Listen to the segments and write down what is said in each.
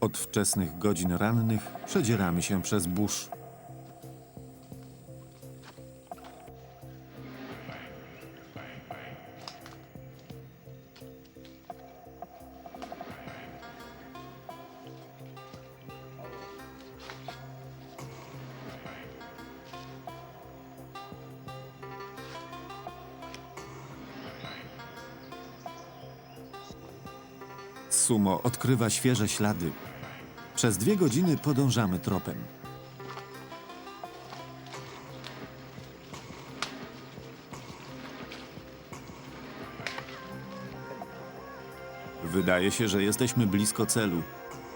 Od wczesnych godzin rannych przedzieramy się przez burz. Sumo odkrywa świeże ślady. Przez dwie godziny podążamy tropem. Wydaje się, że jesteśmy blisko celu.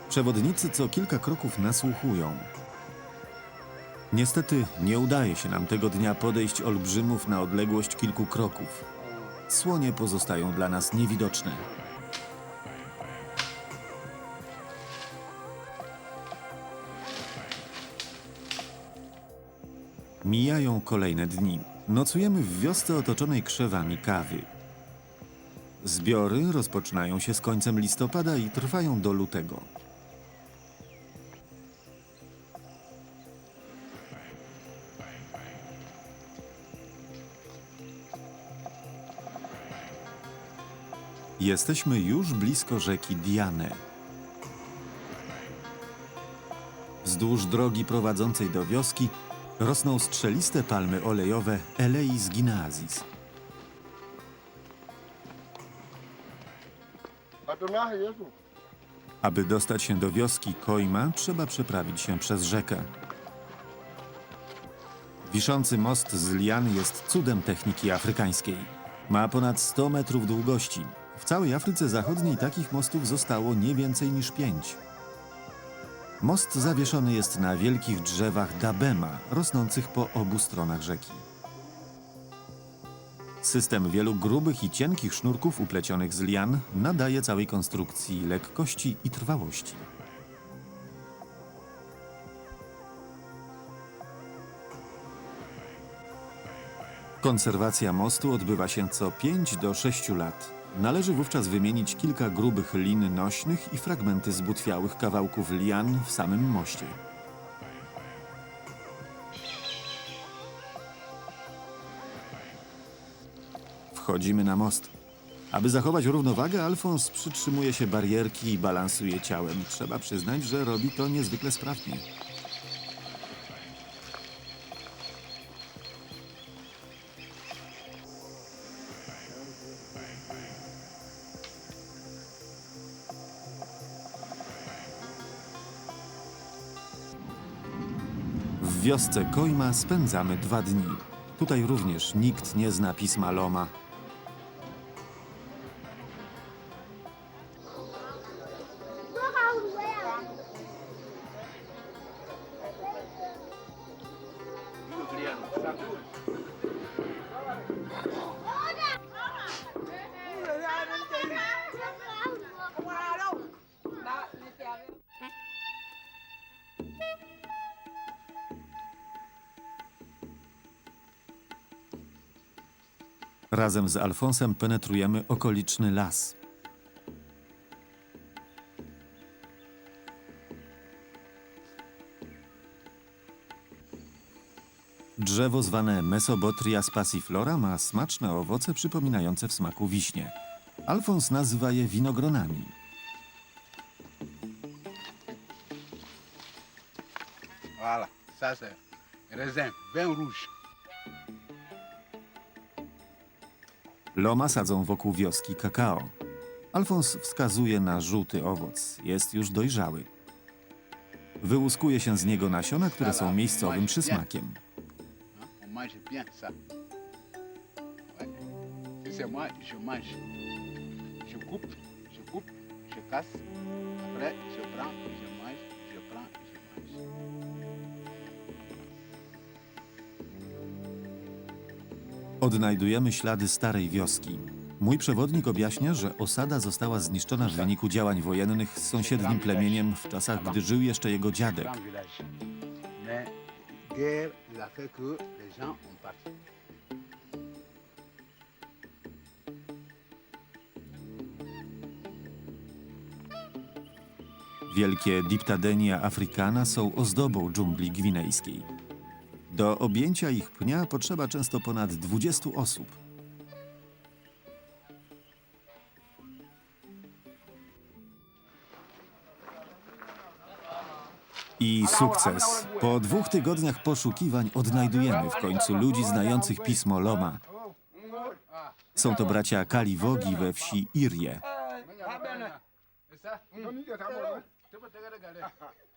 Przewodnicy co kilka kroków nasłuchują. Niestety nie udaje się nam tego dnia podejść olbrzymów na odległość kilku kroków. Słonie pozostają dla nas niewidoczne. Mijają kolejne dni. Nocujemy w wiosce otoczonej krzewami kawy. Zbiory rozpoczynają się z końcem listopada i trwają do lutego. Jesteśmy już blisko rzeki Diane. Wzdłuż drogi prowadzącej do wioski rosną strzeliste palmy olejowe Eleis Jezu. Aby dostać się do wioski Koima, trzeba przeprawić się przez rzekę. Wiszący most z lian jest cudem techniki afrykańskiej. Ma ponad 100 metrów długości. W całej Afryce Zachodniej takich mostów zostało nie więcej niż pięć. Most zawieszony jest na wielkich drzewach dabema, rosnących po obu stronach rzeki. System wielu grubych i cienkich sznurków uplecionych z lian nadaje całej konstrukcji lekkości i trwałości. Konserwacja mostu odbywa się co 5 do 6 lat. Należy wówczas wymienić kilka grubych lin nośnych i fragmenty zbutwiałych kawałków lian w samym moście. Wchodzimy na most. Aby zachować równowagę, Alfons przytrzymuje się barierki i balansuje ciałem. Trzeba przyznać, że robi to niezwykle sprawnie. Wiosce Kojma spędzamy dwa dni. Tutaj również nikt nie zna pisma Loma. Razem z Alfonsem penetrujemy okoliczny las. Drzewo zwane Mesobotria spaciflora ma smaczne owoce przypominające w smaku wiśnie. Alfons nazywa je winogronami. Voilà, ça c'est raisin, vin rouge. Loma sadzą wokół wioski kakao. Alfons wskazuje na żółty owoc. Jest już dojrzały. Wyłuskuje się z niego nasiona, które są miejscowym przysmakiem. je casse. Odnajdujemy ślady starej wioski. Mój przewodnik objaśnia, że osada została zniszczona w wyniku działań wojennych z sąsiednim plemieniem w czasach, gdy żył jeszcze jego dziadek. Wielkie Diptadenia africana są ozdobą dżungli gwinejskiej. Do objęcia ich pnia potrzeba często ponad 20 osób. I sukces. Po dwóch tygodniach poszukiwań odnajdujemy w końcu ludzi znających pismo Loma. Są to bracia Kaliwogi we wsi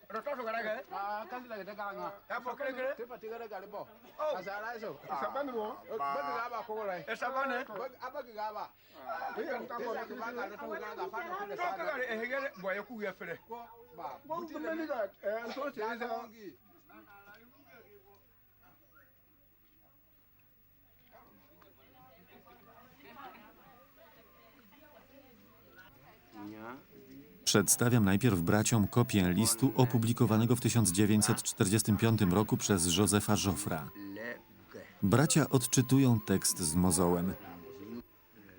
roto sugara ke ah kasi lagi tega nga ya fo kere kere te pati kere gari bo asara eso. Sabani bo ba ga ba ko rai e sabani aba ga ba e kan ka ko ba ga to ga ga fa no ka ga e hegere bo ya ku ya fere. Ba bo ku meni ga e so se Przedstawiam najpierw braciom kopię listu opublikowanego w 1945 roku przez Józefa Joffra. Bracia odczytują tekst z mozołem.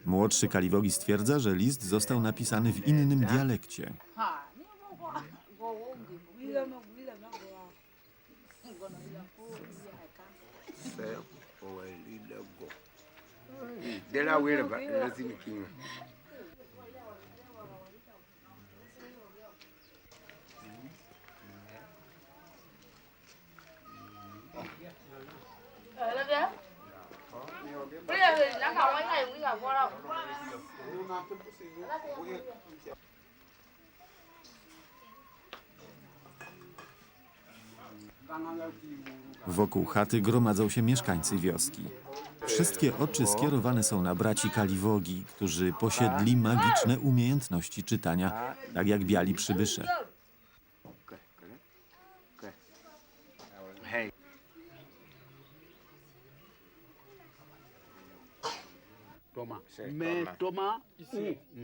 Młodszy Kaliwogi stwierdza, że list został napisany w innym dialekcie. Wokół chaty gromadzą się mieszkańcy wioski. Wszystkie oczy skierowane są na braci Kaliwogi, którzy posiedli magiczne umiejętności czytania, tak jak biali przybysze.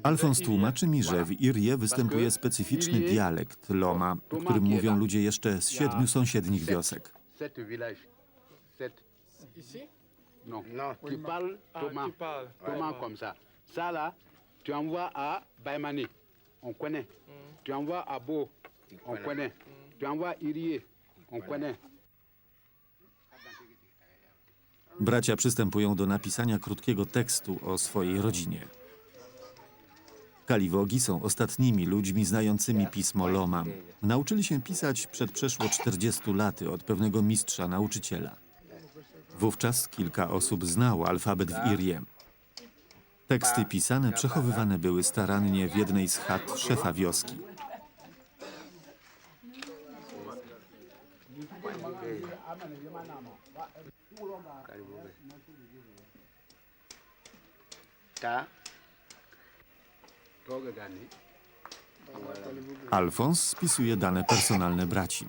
Alfons tłumaczy mi, że w Irie występuje specyficzny dialekt Loma, którym mówią ludzie jeszcze z siedmiu sąsiednich wiosek. Non. non comme ça. Ça là, tu envoies à Baimani. On connaît. Tu envoies à Beau. On connaît. Tu envoies à Irie. On connaît. Bracia przystępują do napisania krótkiego tekstu o swojej rodzinie. Kaliwogi są ostatnimi ludźmi znającymi pismo Loma. Nauczyli się pisać przed przeszło 40 laty od pewnego mistrza nauczyciela. Wówczas kilka osób znało alfabet w Irie. Teksty pisane przechowywane były starannie w jednej z chat szefa wioski. Ta gani. Alfons spisuje dane personalne braci.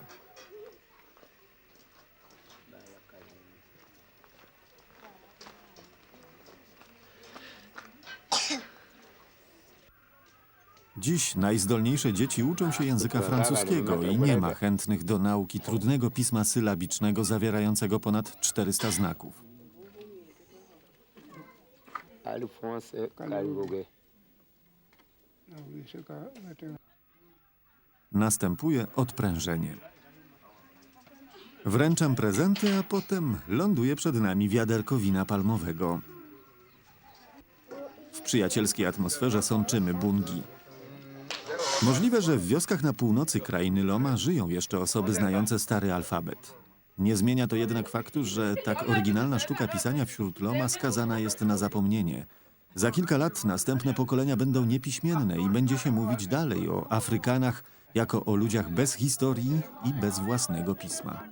Dziś najzdolniejsze dzieci uczą się języka francuskiego i nie ma chętnych do nauki trudnego pisma sylabicznego zawierającego ponad 400 znaków. Następuje odprężenie. Wręczam prezenty, a potem ląduje przed nami wiaderko wina palmowego. W przyjacielskiej atmosferze sączymy bungi. Możliwe, że w wioskach na północy krainy Loma żyją jeszcze osoby znające stary alfabet. Nie zmienia to jednak faktu, że tak oryginalna sztuka pisania wśród Loma skazana jest na zapomnienie. Za kilka lat następne pokolenia będą niepiśmienne i będzie się mówić dalej o Afrykanach jako o ludziach bez historii i bez własnego pisma.